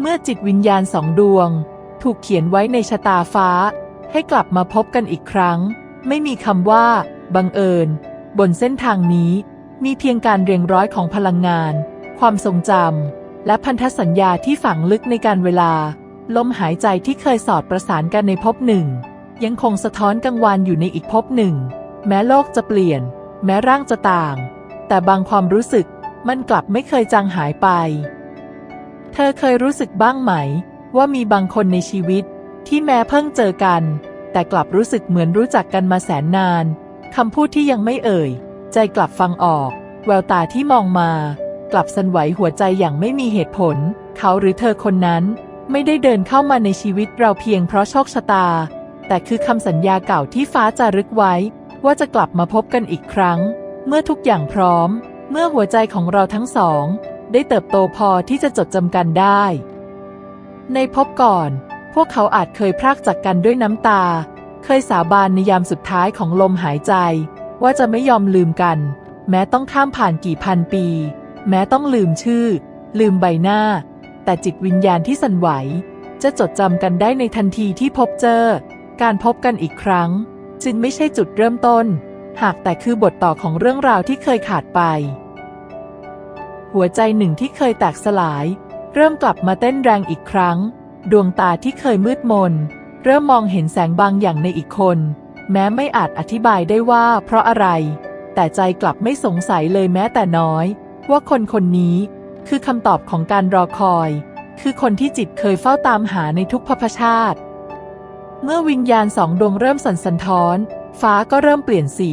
เมื่อจิตวิญญาณสองดวง ถูกเขียนไว้ในชะตาฟ้า ให้กลับมาพบกันอีกครั้ง ไม่มีคำว่า บังเอิญ บนเส้นทางนี้ มีเพียงการเรียงร้อยของพลังงาน ความทรงจำและพันธสัญญาที่ฝังลึกในการเวลา ลมหายใจที่เคยสอดประสานกันในภพหนึ่ง ยังคงสะท้อนกังวานอยู่ในอีกภพหนึ่ง แม้โลกจะเปลี่ยน แม้ร่างจะต่าง แต่บางความรู้สึกมันกลับไม่เคยจางหายไป ธอเคยรู้สึกบ้างไหม ว่ามีบางคนในชีวิต ที่แม้เพิ่งเจอกัน แต่กลับรู้สึกเหมือนรู้จักกันมาแสนนานคำพูดที่ยังไม่เอ่ย ใจกลับฟังออก แววตาที่มองมา กลับสั่นไหวหัวใจอย่างไม่มีเหตุผล เขาหรือเธอคนนั้น ไม่ได้เดินเข้ามาในชีวิตเราเพียงเพราะโชคชะตา แต่คือคำสัญญาเก่าที่ฟ้าจารึกไว้ ว่าจะกลับมาพบกันอีกครั้ง เมื่อทุกอย่างพร้อม เมื่อหัวใจของเราทั้งสอง ได้เติบโตพอที่จะจดจำกันได้ ในพบก่อน พวกเขาอาจเคยพรากจากกันด้วยน้ำตา เคยสาบานในยามสุดท้ายของลมหายใจ ว่าจะไม่ยอมลืมกัน แม้ต้องข้ามผ่านกี่พันปี แม้ต้องลืมชื่อ ลืมใบหน้า แต่จิตวิญญาณที่สั่นไหว จะจดจำกันได้ในทันทีที่พบเจอ การพบกันอีกครั้ง จึงไม่ใช่จุดเริ่มต้น หากแต่คือบทต่อของเรื่องราวที่เคยขาดไป หัวใจหนึ่งที่เคยแตกสลาย เริ่มกลับมาเต้นแรงอีกครั้ง ดวงตาที่เคยมืดมน เริ่มมองเห็นแสงบางอย่างในอีกคน แม้ไม่อาจอธิบายได้ว่าเพราะอะไร แต่ใจกลับไม่สงสัยเลยแม้แต่น้อย ว่าคนคนนี้คือคำตอบของการรอคอย คือคนที่จิตเคยเฝ้าตามหาในทุกภพชาติ เมื่อวิญญาณสองดวงเริ่มสั่นสันท้อน ฟ้าก็เริ่มเปลี่ยนสี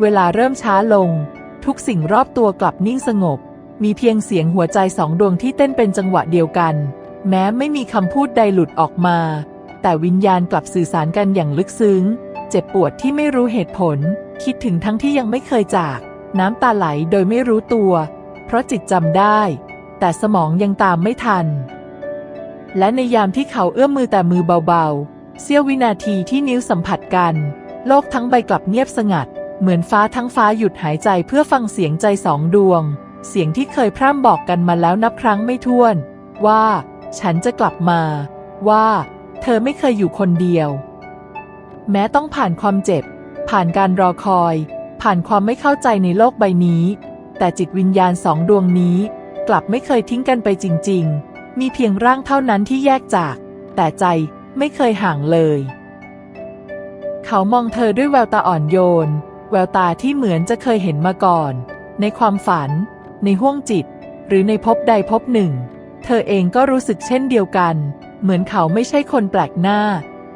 เวลาเริ่มช้าลง ทุกสิ่งรอบตัวกลับนิ่งสงบ มีเพียงเสียงหัวใจสองดวงที่เต้นเป็นจังหวะเดียวกัน แม้ไม่มีคำพูดใดหลุดออกมา แต่วิญญาณกลับสื่อสารกันอย่างลึกซึ้ง เจ็บปวดที่ไม่รู้เหตุผล คิดถึงทั้งที่ยังไม่เคยจาก น้ำตาไหลโดยไม่รู้ตัว เพราะจิตจำได้ แต่สมองยังตามไม่ทัน และในยามที่เขาเอื้อมมือแต่มือเบาๆ เสี้ยววินาทีที่นิ้วสัมผัสกัน โลกทั้งใบกลับเงียบสงัด เหมือนฟ้าทั้งฟ้าหยุดหายใจเพื่อฟังเสียงใจสองดวง เสียงที่เคยพร่ำบอกกันมาแล้วนับครั้งไม่ถ้วน ว่า ฉันจะกลับมา ว่า เธอไม่เคยอยู่คนเดียว แม้ต้องผ่านความเจ็บ ผ่านการรอคอย ผ่านความไม่เข้าใจในโลกใบนี้ แต่จิตวิญญาณสองดวงนี้ กลับไม่เคยทิ้งกันไปจริง ๆ มีเพียงร่างเท่านั้นที่แยกจาก แต่ใจไม่เคยห่างเลย เขามองเธอด้วยแววตาอ่อนโยน แววตาที่เหมือนจะเคยเห็นมาก่อน ในความฝัน ในห้วงจิต หรือในภพใดภพหนึ่ง เธอเองก็รู้สึกเช่นเดียวกัน เหมือนเขาไม่ใช่คนแปลกหน้า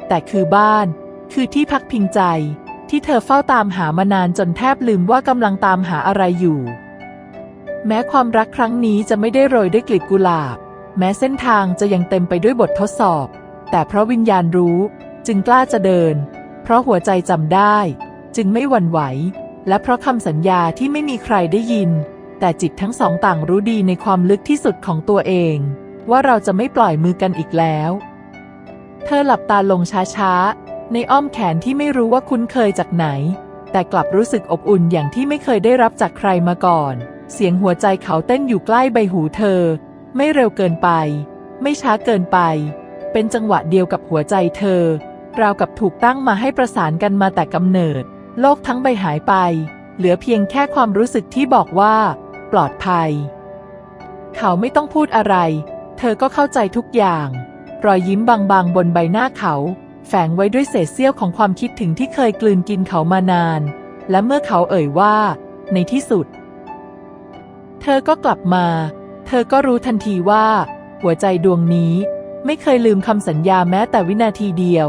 แต่คือบ้าน คือที่พักพิงใจ ที่เธอเฝ้าตามหามานานจนแทบลืมว่ากำลังตามหาอะไรอยู่ แม้ความรักครั้งนี้จะไม่ได้โรยด้วยกลีบกุหลาบ แม้เส้นทางจะยังเต็มไปด้วยบททดสอบ แต่เพราะวิญญาณรู้จึงกล้าจะเดิน เพราะหัวใจจำได้ จึงไม่หวั่นไหว และเพราะคำสัญญาที่ไม่มีใครได้ยิน แต่จิตทั้งสองต่างรู้ดีในความลึกที่สุดของตัวเอง ว่าเราจะไม่ปล่อยมือกันอีกแล้ว เธอหลับตาลงช้าๆ ในอ้อมแขนที่ไม่รู้ว่าคุ้นเคยจากไหน แต่กลับรู้สึกอบอุ่นอย่างที่ไม่เคยได้รับจากใครมาก่อน เสียงหัวใจเขาเต้นอยู่ใกล้ใบหูเธอ ไม่เร็วเกินไป ไม่ช้าเกินไป เป็นจังหวะเดียวกับหัวใจเธอ ราวกับถูกตั้งมาให้ประสานกันมาแต่กำเนิด โลกทั้งใบหายไป เหลือเพียงแค่ความรู้สึกที่บอกว่า ปลอดภัย เขาไม่ต้องพูดอะไร เธอก็เข้าใจทุกอย่าง รอยยิ้มบางๆ บนใบหน้าเขา แฝงไว้ด้วยเศษเสี้ยวของความคิดถึงที่เคยกลืนกินเขามานาน และเมื่อเขาเอ่ยว่า ในที่สุด เธอก็กลับมา เธอก็รู้ทันทีว่า หัวใจดวงนี้ ไม่เคยลืมคำสัญญาแม้แต่วินาทีเดียว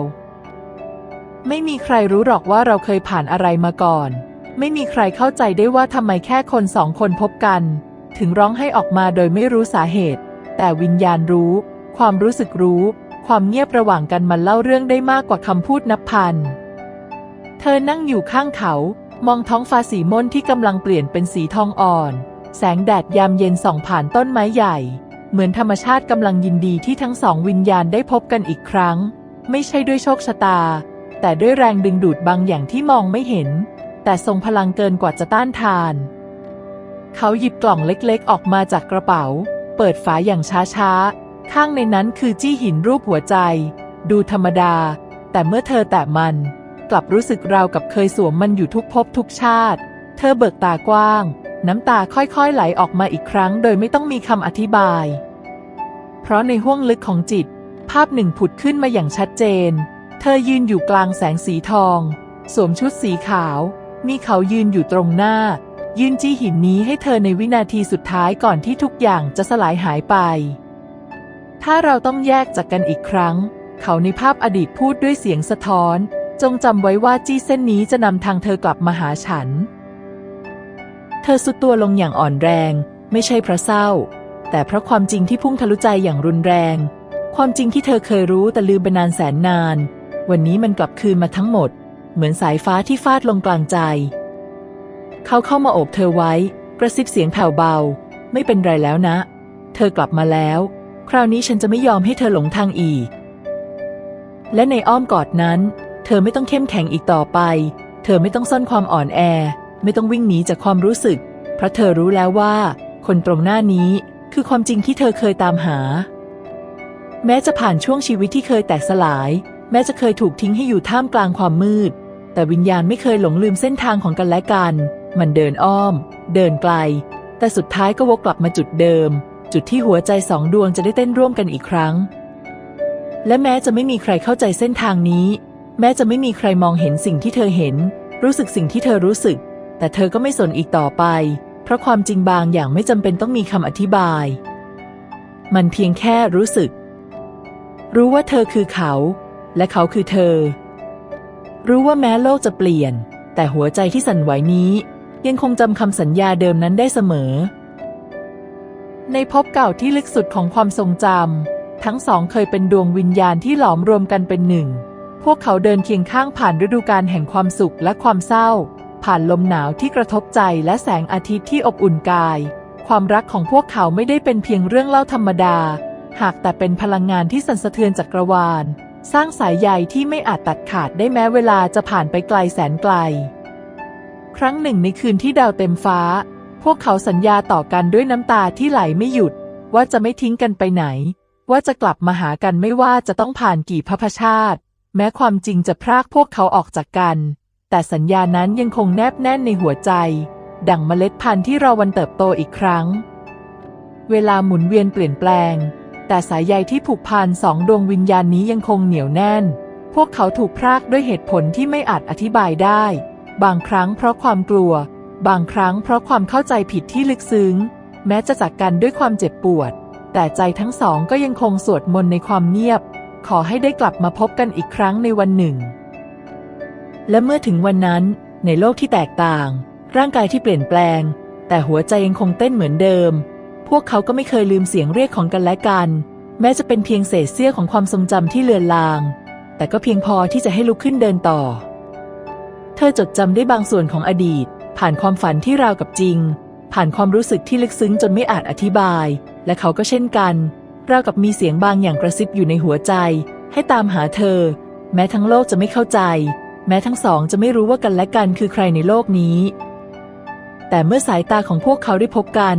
ไม่มีใครรู้หรอกว่าเราเคยผ่านอะไรมาก่อน ไม่มีใครเข้าใจได้ว่าทำไมแค่คนสองคนพบกัน ถึงร้องให้ออกมาโดยไม่รู้สาเหตุ แต่วิญญาณรู้ ความรู้สึกรู้ ความเงียบระหว่างกันมันเล่าเรื่องได้มากกว่าคำพูดนับพัน เธอนั่งอยู่ข้างเขา มองท้องฟ้าสีม่นที่กำลังเปลี่ยนเป็นสีทองอ่อน แสงแดดยามเย็นส่องผ่านต้นไม้ใหญ่ เหมือนธรรมชาติกำลังยินดีที่ทั้งสองวิญญาณได้พบกันอีกครั้ง ไม่ใช่ด้วยโชคชะตา แต่ด้วยแรงดึงดูดบางอย่างที่มองไม่เห็น แต่ทรงพลังเกินกว่าจะต้านทาน เขาหยิบกล่องเล็กๆ ออกมาจากกระเป๋า เปิดฝาอย่างช้าๆ ข้างในนั้นคือจี้หินรูปหัวใจ ดูธรรมดา แต่เมื่อเธอแตะมัน กลับรู้สึกราวกับเคยสวมมันอยู่ทุกภพทุกชาติ เธอเบิกตากว้าง น้ำตาค่อยๆไหลออกมาอีกครั้ง โดยไม่ต้องมีคำอธิบาย เพราะในห้วงลึกของจิต ภาพหนึ่งผุดขึ้นมาอย่างชัดเจน เธอยืนอยู่กลางแสงสีทอง สวมชุดสีขาว มีเขายืนอยู่ตรงหน้า ยืนจี้หินนี้ให้เธอในวินาทีสุดท้ายก่อนที่ทุกอย่างจะสลายหายไป ถ้าเราต้องแยกจากกันอีกครั้ง เขาในภาพอดีตพูดด้วยเสียงสะท้อน จงจำไว้ว่าจี้เส้นนี้จะนำทางเธอกลับมาหาฉัน เธอสุดตัวลงอย่างอ่อนแรง ไม่ใช่เพราะเศร้า แต่เพราะความจริงที่พุ่งทะลุใจอย่างรุนแรง ความจริงที่เธอเคยรู้แต่ลืมไปนานแสนนาน วันนี้มันกลับคืนมาทั้งหมด เหมือนสายฟ้าที่ฟาดลงกลางใจ เขาเข้ามาโอบเธอไว้ กระซิบเสียงแผ่วเบา ไม่เป็นไรแล้วนะ เธอกลับมาแล้ว คราวนี้ฉันจะไม่ยอมให้เธอหลงทางอีก และในอ้อมกอดนั้น เธอไม่ต้องเข้มแข็งอีกต่อไป เธอไม่ต้องซ่อนความอ่อนแอ ไม่ต้องวิ่งหนีจากความรู้สึก เพราะเธอรู้แล้วว่า คนตรงหน้านี้คือความจริงที่เธอเคยตามหา แม้จะผ่านช่วงชีวิตที่เคยแตกสลาย แม้จะเคยถูกทิ้งให้อยู่ท่ามกลางความมืด แต่วิญญาณไม่เคยหลงลืมเส้นทางของกันและกัน มันเดินอ้อม เดินไกล แต่สุดท้ายก็วกกลับมาจุดเดิม จุดที่หัวใจสองดวงจะได้เต้นร่วมกันอีกครั้ง และแม้จะไม่มีใครเข้าใจเส้นทางนี้ แม้จะไม่มีใครมองเห็นสิ่งที่เธอเห็น รู้สึกสิ่งที่เธอรู้สึก แต่เธอก็ไม่สนอีกต่อไป เพราะความจริงบางอย่างไม่จำเป็นต้องมีคำอธิบาย มันเพียงแค่รู้สึก รู้ว่าเธอคือเขา และเขาคือเธอ รู้ว่าแม้โลกจะเปลี่ยน แต่หัวใจที่สั่นไหวนี้ ยังคงจำคำสัญญาเดิมนั้นได้เสมอ ในภพเก่าที่ลึกสุดของความทรงจำทั้งสองเคยเป็นดวงวิญญาณที่หลอมรวมกันเป็นหนึ่ง พวกเขาเดินเคียงข้างผ่านฤดูกาลแห่งความสุขและความเศร้า ผ่านลมหนาวที่กระทบใจและแสงอาทิตย์ที่อบอุ่นกาย ความรักของพวกเขาไม่ได้เป็นเพียงเรื่องเล่าธรรมดา หากแต่เป็นพลังงานที่สั่นสะเทือนจักรวาล สร้างสายใยที่ไม่อาจตัดขาดได้แม้เวลาจะผ่านไปไกลแสนไกล ครั้งหนึ่งในคืนที่ดาวเต็มฟ้า พวกเขาสัญญาต่อกันด้วยน้ำตาที่ไหลไม่หยุด ว่าจะไม่ทิ้งกันไปไหน ว่าจะกลับมาหากันไม่ว่าจะต้องผ่านกี่พพชาติ แม้ความจริงจะพรากพวกเขาออกจากกัน แต่สัญญานั้นยังคงแนบแน่นในหัวใจ ดั่งเมล็ดพันธุ์ที่รอวันเติบโตอีกครั้ง เวลาหมุนเวียนเปลี่ยนแปลง แต่สายใยที่ผูกพันสองดวงวิญญาณนี้ยังคงเหนียวแน่น พวกเขาถูกพรากด้วยเหตุผลที่ไม่อาจอธิบายได้ บางครั้งเพราะความกลัว บางครั้งเพราะความเข้าใจผิดที่ลึกซึ้ง แม้จะจากกันด้วยความเจ็บปวด แต่ใจทั้งสองก็ยังคงสวดมนต์ในความเงียบ ขอให้ได้กลับมาพบกันอีกครั้งในวันหนึ่ง และเมื่อถึงวันนั้น ในโลกที่แตกต่าง ร่างกายที่เปลี่ยนแปลง แต่หัวใจยังคงเต้นเหมือนเดิม พวกเขาก็ไม่เคยลืมเสียงเรียกของกันและกัน แม้จะเป็นเพียงเศษเสี้ยวของความทรงจำที่เลือนลาง แต่ก็เพียงพอที่จะให้ลุกขึ้นเดินต่อ เธอจดจำได้บางส่วนของอดีต ผ่านความฝันที่ราวกับจริง ผ่านความรู้สึกที่ลึกซึ้งจนไม่อาจอธิบาย และเขาก็เช่นกันราวกับมีเสียงบางอย่างกระซิบอยู่ในหัวใจ ให้ตามหาเธอ แม้ทั้งโลกจะไม่เข้าใจ แม้ทั้งสองจะไม่รู้ว่ากันและกันคือใครในโลกนี้ แต่เมื่อสายตาของพวกเขาได้พบกัน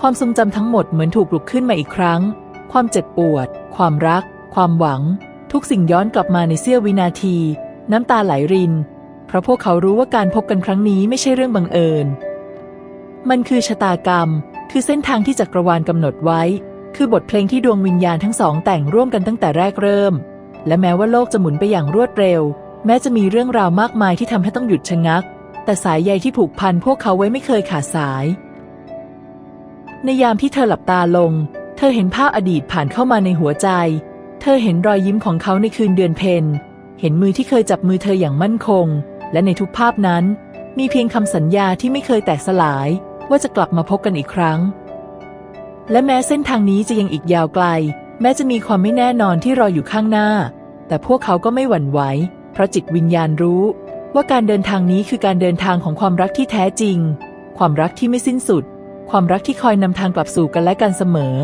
ความทรงจำทั้งหมดเหมือนถูกปลุกขึ้นมาอีกครั้ง ความเจ็บปวด ความรัก ความหวัง ทุกสิ่งย้อนกลับมาในเสี้ยววินาที น้ำตาไหลริน เพราะพวกเขารู้ว่าการพบกันครั้งนี้ไม่ใช่เรื่องบังเอิญ มันคือชะตากรรม คือเส้นทางที่จักรวาลกำหนดไว้ คือบทเพลงที่ดวงวิญญาณทั้งสองแต่งร่วมกันตั้งแต่แรกเริ่ม และแม้ว่าโลกจะหมุนไปอย่างรวดเร็ว แม้จะมีเรื่องราวมากมายที่ทำให้ต้องหยุดชะงัก แต่สายใยที่ผูกพันพวกเขาไว้ไม่เคยขาดสาย ในยามที่เธอหลับตาลง เธอเห็นภาพอดีตผ่านเข้ามาในหัวใจ เธอเห็นรอยยิ้มของเขาในคืนเดือนเพ็ญเห็นมือที่เคยจับมือเธออย่างมั่นคง และในทุกภาพนั้น มีเพียงคำสัญญาที่ไม่เคยแตกสลาย ว่าจะกลับมาพบกันอีกครั้ง และแม้เส้นทางนี้จะยังอีกยาวไกล แม้จะมีความไม่แน่นอนที่รออยู่ข้างหน้า แต่พวกเขาก็ไม่หวั่นไหว เพราะจิตวิญญาณรู้ ว่าการเดินทางนี้คือการเดินทางของความรักที่แท้จริง ความรักที่ไม่สิ้นสุด ความรักที่คอยนำทางกลับสู่กันและกันเสมอ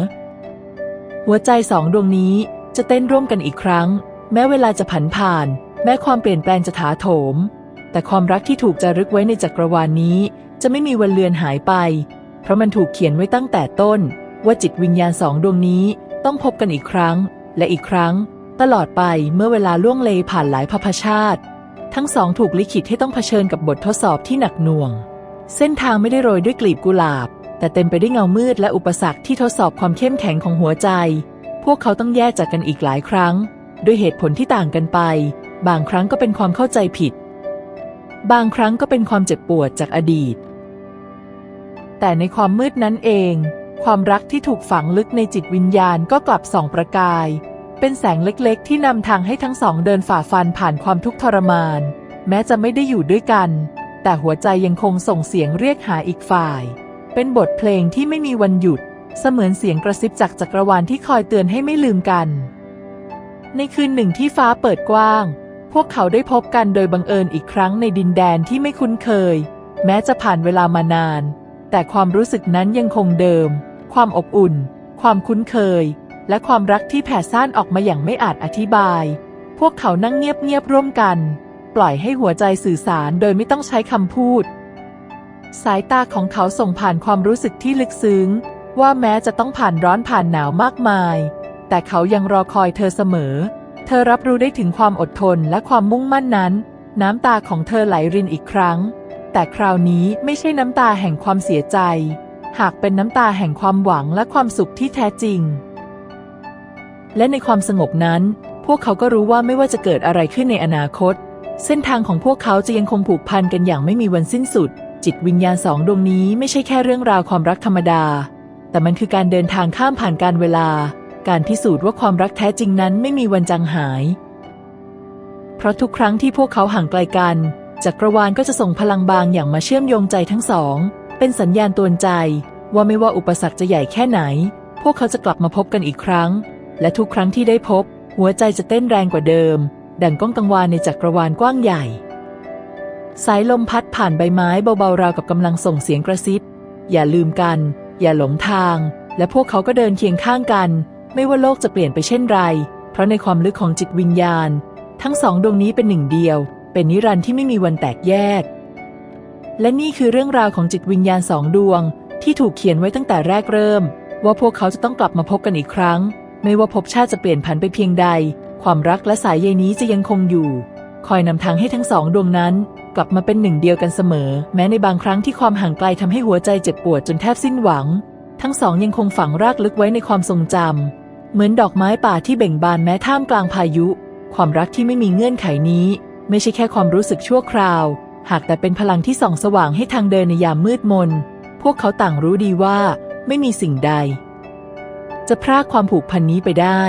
หัวใจสองดวงนี้จะเต้นร่วมกันอีกครั้ง แม้เวลาจะผันผ่าน แม้ความเปลี่ยนแปลงจะถาโถม แต่ความรักที่ถูกจารึกไว้ในจักรวาลนี้ จะไม่มีวันเลือนหายไป เพราะมันถูกเขียนไว้ตั้งแต่ต้น ว่าจิตวิญญาณสองดวงนี้ต้องพบกันอีกครั้ง และอีกครั้ง ตลอดไปเมื่อเวลาล่วงเลยผ่านหลายพพชาติ ทั้งสองถูกลิขิตให้ต้องเผชิญกับบททดสอบที่หนักหน่วง เส้นทางไม่ได้โรยด้วยกลีบกุหลาบ แต่เต็มไปด้วยเงามืดและอุปสรรคที่ทดสอบความเข้มแข็งของหัวใจ พวกเขาต้องแยกจากกันอีกหลายครั้ง ด้วยเหตุผลที่ต่างกันไป บางครั้งก็เป็นความเข้าใจผิด บางครั้งก็เป็นความเจ็บปวดจากอดีต แต่ในความมืดนั้นเอง ความรักที่ถูกฝังลึกในจิตวิญญาณก็กลับส่องประกาย เป็นแสงเล็กๆ ที่นำทางให้ทั้งสองเดินฝ่าฟันผ่านความทุกข์ทรมาน แม้จะไม่ได้อยู่ด้วยกัน แต่หัวใจยังคงส่งเสียงเรียกหาอีกฝ่าย เป็นบทเพลงที่ไม่มีวันหยุด เสมือนเสียงกระซิบจากจักรวาลที่คอยเตือนให้ไม่ลืมกัน ในคืนหนึ่งที่ฟ้าเปิดกว้าง พวกเขาได้พบกันโดยบังเอิญอีกครั้งในดินแดนที่ไม่คุ้นเคย แม้จะผ่านเวลามานาน แต่ความรู้สึกนั้นยังคงเดิม ความอบอุ่น ความคุ้นเคย และความรักที่แผ่ซ่านออกมาอย่างไม่อาจอธิบาย พวกเขานั่งเงียบๆร่วมกัน ปล่อยให้หัวใจสื่อสารโดยไม่ต้องใช้คำพูด สายตาของเขาส่งผ่านความรู้สึกที่ลึกซึ้ง ว่าแม้จะต้องผ่านร้อนผ่านหนาวมากมาย แต่เขายังรอคอยเธอเสมอ เธอรับรู้ได้ถึงความอดทนและความมุ่งมั่นนั้น น้ำตาของเธอไหลรินอีกครั้ง แต่คราวนี้ไม่ใช่น้ำตาแห่งความเสียใจ หากเป็นน้ำตาแห่งความหวังและความสุขที่แท้จริง และในความสงบนั้น พวกเขาก็รู้ว่าไม่ว่าจะเกิดอะไรขึ้นในอนาคต เส้นทางของพวกเขาจะยังคงผูกพันกันอย่างไม่มีวันสิ้นสุด จิตวิญญาณสองดวงนี้ไม่ใช่แค่เรื่องราวความรักธรรมดา แต่มันคือการเดินทางข้ามผ่านการเวลา การพิสูจน์ว่าความรักแท้จริงนั้นไม่มีวันจางหาย เพราะทุกครั้งที่พวกเขาห่างไกลกัน จักรวาลก็จะส่งพลังบางอย่างมาเชื่อมโยงใจทั้งสอง เป็นสัญญาณตือนใจ ว่าไม่ว่าอุปสรรคจะใหญ่แค่ไหน พวกเขาจะกลับมาพบกันอีกครั้ง และทุกครั้งที่ได้พบ หัวใจจะเต้นแรงกว่าเดิม ดังก้องกังวานในจักรวาลกว้างใหญ่ สายลมพัดผ่านใบไม้เบาๆราวกับกำลังส่งเสียงกระซิบ อย่าลืมกัน อย่าหลงทาง และพวกเขาก็เดินเคียงข้างกัน ไม่ว่าโลกจะเปลี่ยนไปเช่นไร เพราะในความลึกของจิตวิญญาณ ทั้งสองดวงนี้เป็นหนึ่งเดียว เป็นนิรันดร์ที่ไม่มีวันแตกแยก และนี่คือเรื่องราวของจิตวิญญาณสองดวง ที่ถูกเขียนไว้ตั้งแต่แรกเริ่ม ว่าพวกเขาจะต้องกลับมาพบกันอีกครั้ง ไม่ว่าภพชาติจะเปลี่ยนผันไปเพียงใด ความรักและสายใยนี้จะยังคงอยู่ คอยนำทางให้ทั้งสองดวงนั้น กลับมาเป็นหนึ่งเดียวกันเสมอ แม้ในบางครั้งที่ความห่างไกลทำให้หัวใจเจ็บปวดจนแทบสิ้นหวัง ทั้งสองยังคงฝังรากลึกไว้ในความทรงจำเหมือนดอกไม้ป่าที่เบ่งบานแม้ท่ามกลางพายุ ความรักที่ไม่มีเงื่อนไขนี้ ไม่ใช่แค่ความรู้สึกชั่วคราว หากแต่เป็นพลังที่ส่องสว่างให้ทางเดินในยามมืดมน พวกเขาต่างรู้ดีว่า ไม่มีสิ่งใด จะพรากความผูกพันนี้ไปได้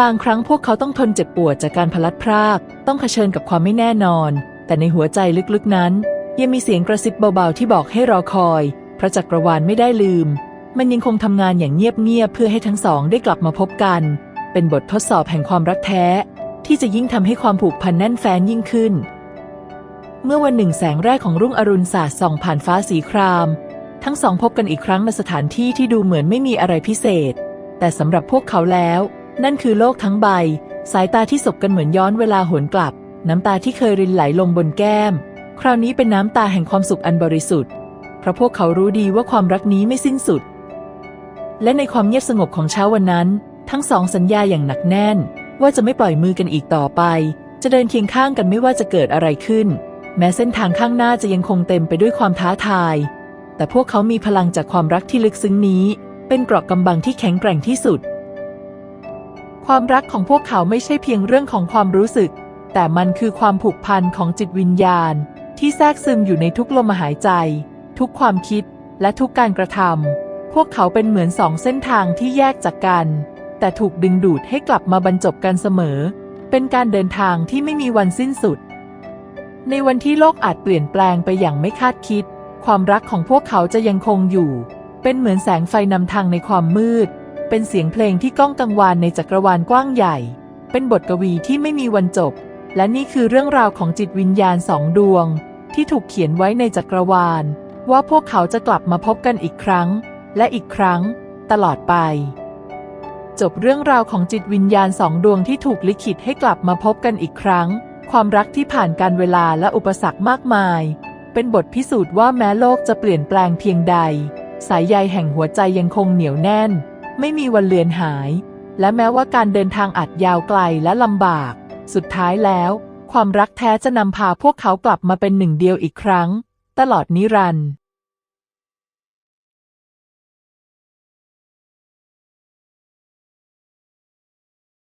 บางครั้งพวกเขาต้องทนเจ็บปวดจากการพลัดพราก ต้องเผชิญกับความไม่แน่นอน แต่ในหัวใจลึกๆนั้น ยังมีเสียงกระซิบเบาๆที่บอกให้รอคอย พระจักรวาลไม่ได้ลืม มันยังคงทำงานอย่างเงียบๆเพื่อให้ทั้งสองได้กลับมาพบกัน เป็นบททดสอบแห่งความรักแท้ ที่จะยิ่งทำให้ความผูกพันแน่นแฟ้นยิ่งขึ้น เมื่อวันหนึ่งแสงแรกของรุ่งอรุณสาดส่องผ่านฟ้าสีคราม ทั้งสองพบกันอีกครั้งในสถานที่ที่ดูเหมือนไม่มีอะไรพิเศษ แต่สำหรับพวกเขาแล้ว นั่นคือโลกทั้งใบ สายตาที่สบกันเหมือนย้อนเวลาหวนกลับ น้ำตาที่เคยรินไหลลงบนแก้ม คราวนี้เป็นน้ำตาแห่งความสุขอันบริสุทธิ์เพราะพวกเขารู้ดีว่าความรักนี้ไม่สิ้นสุด และในความเงียบสงบของเช้าวันนั้น ทั้งสองสัญญาอย่างหนักแน่น ว่าจะไม่ปล่อยมือกันอีกต่อไป จะเดินเคียงข้างกันไม่ว่าจะเกิดอะไรขึ้น แม้เส้นทางข้างหน้าจะยังคงเต็มไปด้วยความท้าทาย แต่พวกเขามีพลังจากความรักที่ลึกซึ้งนี้ เป็นเกราะกำบังที่แข็งแกร่งที่สุด ความรักของพวกเขาไม่ใช่เพียงเรื่องของความรู้สึก แต่มันคือความผูกพันของจิตวิญญาณ ที่แทรกซึมอยู่ในทุกลมหายใจ ทุกความคิดและทุกการกระทำพวกเขาเป็นเหมือนสองเส้นทางที่แยกจากกัน แต่ถูกดึงดูดให้กลับมาบรรจบกันเสมอ เป็นการเดินทางที่ไม่มีวันสิ้นสุด ในวันที่โลกอาจเปลี่ยนแปลงไปอย่างไม่คาดคิด ความรักของพวกเขาจะยังคงอยู่ เป็นเหมือนแสงไฟนำทางในความมืด เป็นเสียงเพลงที่ก้องกังวานในจักรวาลกว้างใหญ่ เป็นบทกวีที่ไม่มีวันจบ และนี่คือเรื่องราวของจิตวิญญาณสองดวง ที่ถูกเขียนไว้ในจักรวาล ว่าพวกเขาจะกลับมาพบกันอีกครั้ง และอีกครั้ง ตลอดไป จบเรื่องราวของจิตวิญญาณสองดวงที่ถูกลิขิตให้กลับมาพบกันอีกครั้ง ความรักที่ผ่านการเวลาและอุปสรรคมากมาย เป็นบทพิสูจน์ว่าแม้โลกจะเปลี่ยนแปลงเพียงใด สายใยแห่งหัวใจยังคงเหนียวแน่น ไม่มีวันเลือนหาย และแม้ว่าการเดินทางอาจยาวไกลและลำบาก สุดท้ายแล้ว ความรักแท้จะนำพาพวกเขากลับมาเป็นหนึ่งเดียวอีกครั้ง ตลอดนิรันดร์